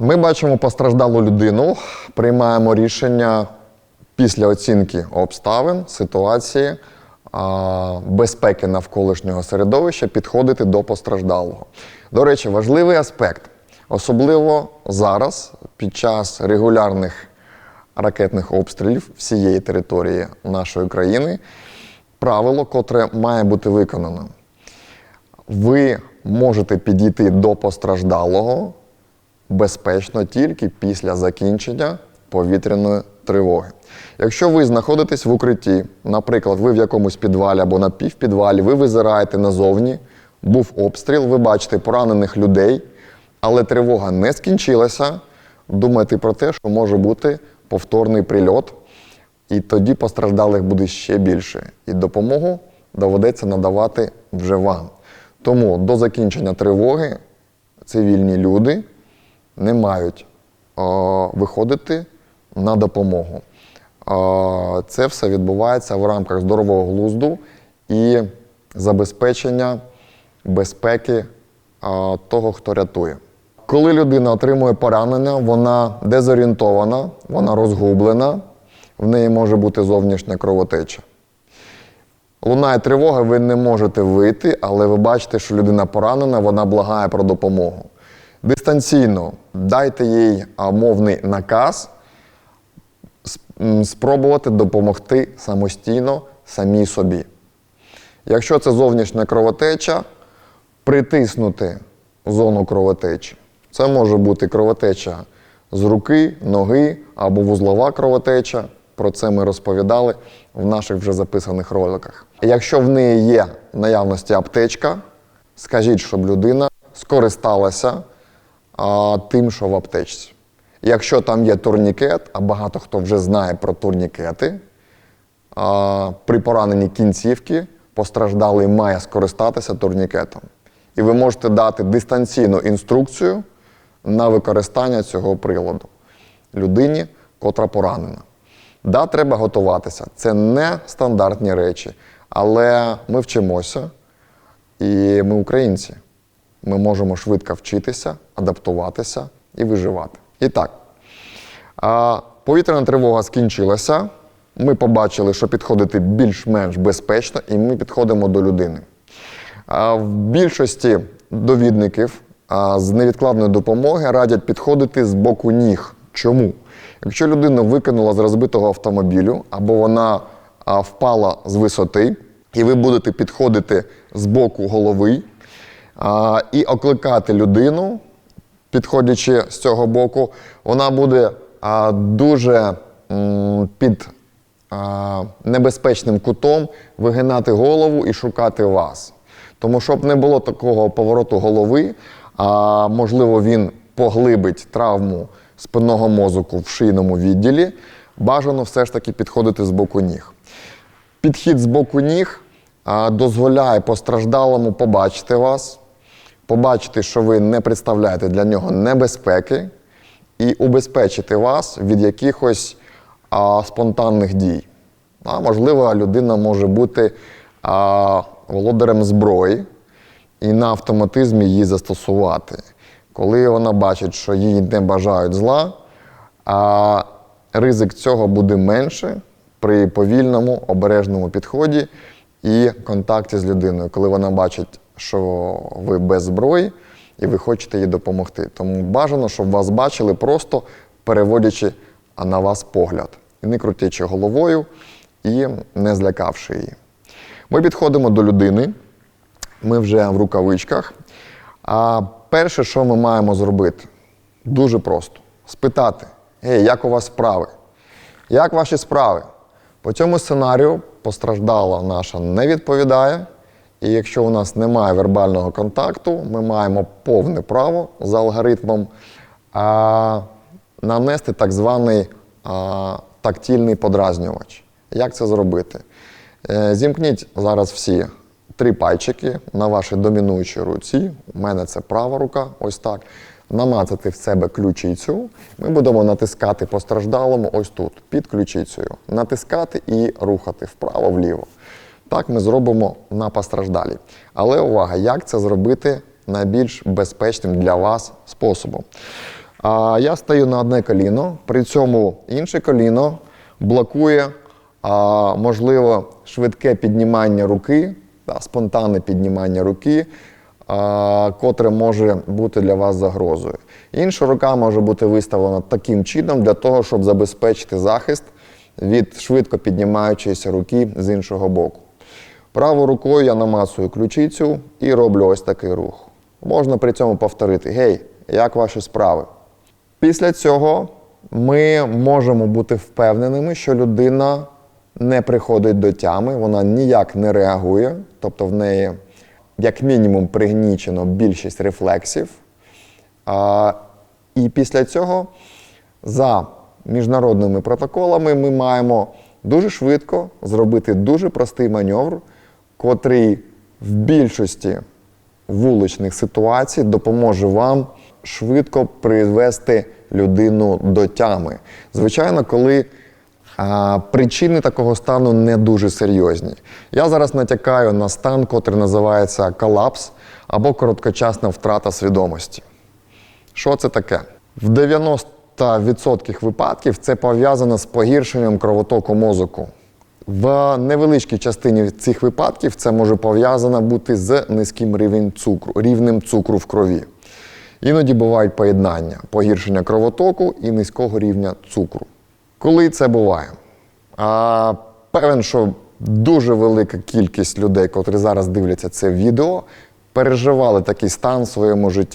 Ми бачимо постраждалу людину, приймаємо рішення після оцінки обставин, ситуації, безпеки навколишнього середовища підходити до постраждалого. До речі, важливий аспект, особливо зараз, під час регулярних ракетних обстрілів всієї території нашої країни, правило, котре має бути виконано. Ви можете підійти до постраждалого безпечно тільки після закінчення повітряної тривоги. Якщо ви знаходитесь в укритті, наприклад, ви в якомусь підвалі або на півпідвалі, ви визираєте назовні, був обстріл, ви бачите поранених людей, але тривога не скінчилася, думайте про те, що може бути повторний прильот, і тоді постраждалих буде ще більше. І допомогу доведеться надавати вже вам. Тому до закінчення тривоги цивільні люди не мають виходити на допомогу. Це все відбувається в рамках здорового глузду і забезпечення безпеки того, хто рятує. Коли людина отримує поранення, вона дезорієнтована, вона розгублена, в неї може бути зовнішня кровотеча. Лунає тривога, ви не можете вийти, але ви бачите, що людина поранена, вона благає про допомогу. Дистанційно дайте їй мовний наказ спробувати допомогти самостійно самій собі. Якщо це зовнішня кровотеча, притиснути зону кровотечі. Це може бути кровотеча з руки, ноги або вузлова кровотеча. Про це ми розповідали в наших вже записаних роликах. Якщо в неї є наявності аптечка, скажіть, щоб людина скористалася а, тим, що в аптечці. Якщо там є турнікет, а багато хто вже знає про турнікети, а, при пораненні кінцівки постраждалий має скористатися турнікетом. І ви можете дати дистанційну інструкцію на використання цього приладу людині, котра поранена. Да, треба готуватися. Це не стандартні речі, але ми вчимося, і ми українці. Ми можемо швидко вчитися, адаптуватися і виживати. І так, повітряна тривога скінчилася. Ми побачили, що підходити більш-менш безпечно, і ми підходимо до людини. В більшості довідників з невідкладної допомоги радять підходити з боку ніг. Чому? Якщо людина викинула з розбитого автомобілю або вона впала з висоти, і ви будете підходити з боку голови і окликати людину, підходячи з цього боку, вона буде дуже під небезпечним кутом вигинати голову і шукати вас. Тому щоб не було такого повороту голови, а можливо, він поглибить травму спинного мозку в шийному відділі, бажано все ж таки підходити з боку ніг. Підхід з боку ніг дозволяє постраждалому побачити вас, побачити, що ви не представляєте для нього небезпеки, і убезпечити вас від якихось а, спонтанних дій. А, можливо, людина може бути а, володарем зброї і на автоматизмі її застосувати. Коли вона бачить, що їй не бажають зла, а ризик цього буде менше при повільному, обережному підході і контакті з людиною, коли вона бачить, що ви без зброї і ви хочете їй допомогти. Тому бажано, щоб вас бачили, просто переводячи на вас погляд, не крутячи головою і не злякавши її. Ми підходимо до людини, ми вже в рукавичках. А перше, що ми маємо зробити, дуже просто: спитати: Гей, як у вас справи? Як ваші справи? По цьому сценарію постраждала наша не відповідає. І якщо у нас немає вербального контакту, ми маємо повне право за алгоритмом а, нанести так званий а, тактильний подразнювач. Як це зробити? Е, Зімкніть зараз всі три пальчики на вашій домінуючій руці. У мене це права рука, ось так. Намацати в себе ключицю. Ми будемо натискати постраждалому ось тут, під ключицею. Натискати і рухати вправо-вліво. Так ми зробимо на постраждалій. Але увага, як це зробити найбільш безпечним для вас способом? А я стою на одне коліно, при цьому інше коліно блокує, а, можливо, швидке піднімання руки, та, спонтанне піднімання руки, а, котре може бути для вас загрозою. Інша рука може бути виставлена таким чином для того, щоб забезпечити захист від швидко піднімаючоїся руки з іншого боку. Правою рукою я намацую ключицю і роблю ось такий рух. Можна при цьому повторити: Гей, як ваші справи? Після цього ми можемо бути впевненими, що людина не приходить до тями, вона ніяк не реагує, тобто в неї, як мінімум, пригнічено більшість рефлексів. А, і після цього, за міжнародними протоколами, ми маємо дуже швидко зробити дуже простий маневр, котрий в більшості вуличних ситуацій допоможе вам швидко привести людину до тями. Звичайно, коли а, причини такого стану не дуже серйозні. Я зараз натякаю на стан, котрий називається колапс або короткочасна втрата свідомості. Що це таке? В 90% випадків це пов'язано з погіршенням кровотоку мозку. В невеличкій частині цих випадків це може пов'язано бути з низьким рівнем цукру, рівнем цукру в крові. Іноді бувають поєднання погіршення кровотоку і низького рівня цукру. Коли це буває? А, певен, що дуже велика кількість людей, котрі зараз дивляться це відео, переживали такий стан в своєму житті.